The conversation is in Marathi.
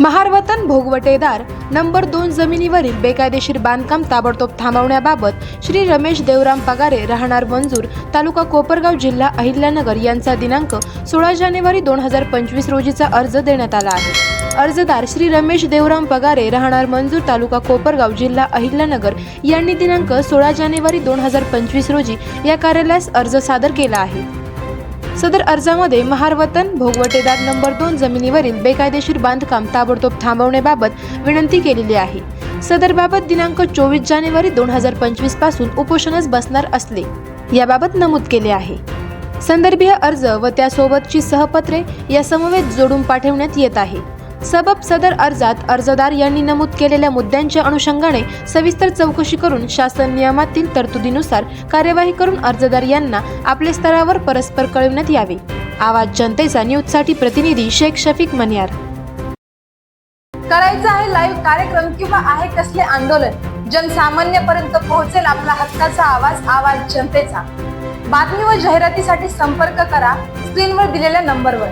महारवतन भोगवटेदार नंबर दोन जमिनीवरील बेकायदेशीर बांधकाम ताबडतोब थांबवण्याबाबत श्री रमेश देवराम पगारे राहणार मंजूर तालुका कोपरगाव जिल्हा अहिल्यानगर यांचा दिनांक सोळा जानेवारी दोन हजार पंचवीस रोजीचा अर्ज देण्यात आला आहे. अर्जदार श्री रमेश देवराम पगारे राहणार मंजूर तालुका कोपरगाव जिल्हा अहिल्यानगर यांनी दिनांक सोळा जानेवारी दोन हजार पंचवीस रोजी या कार्यालयास अर्ज सादर केला आहे. सदर अर्जामध्ये महारवतन भोगवटेदार नंबर दोन जमिनीवरील बेकायदेशीर बांधकाम ताबडतोब थांबवण्याबाबत विनंती केलेली आहे. सदरबाबत दिनांक चोवीस जानेवारी दोन हजार पंचवीसपासून उपोषणच बसणार असले याबाबत नमूद केले आहे. संदर्भीय अर्ज व त्यासोबतची सहपत्रे या समवेत जोडून पाठवण्यात येत आहे. सबब सदर अर्जात अर्जदार यांनी नमूद केलेल्या मुद्द्यांच्या अनुषंगाने सविस्तर चौकशी करून शासन नियमातील तरतुदीनुसार कार्यवाही करून अर्जदार यांना आपल्या स्तरावर परस्पर कळविण्यात यावे. आवाज जनतेचा न्यूजसाठी प्रतिनिधी शेख शफीक मनियार. करायचं आहे लाईव्ह कार्यक्रम किंवा आहे कसले आंदोलन? जनसामान्यपर्यंत पोहोचेल आपला हक्काचा आवाज आवाज जनतेचा. बातमी व जाहिरातीसाठी संपर्क करा स्क्रीनवर दिलेल्या नंबरवर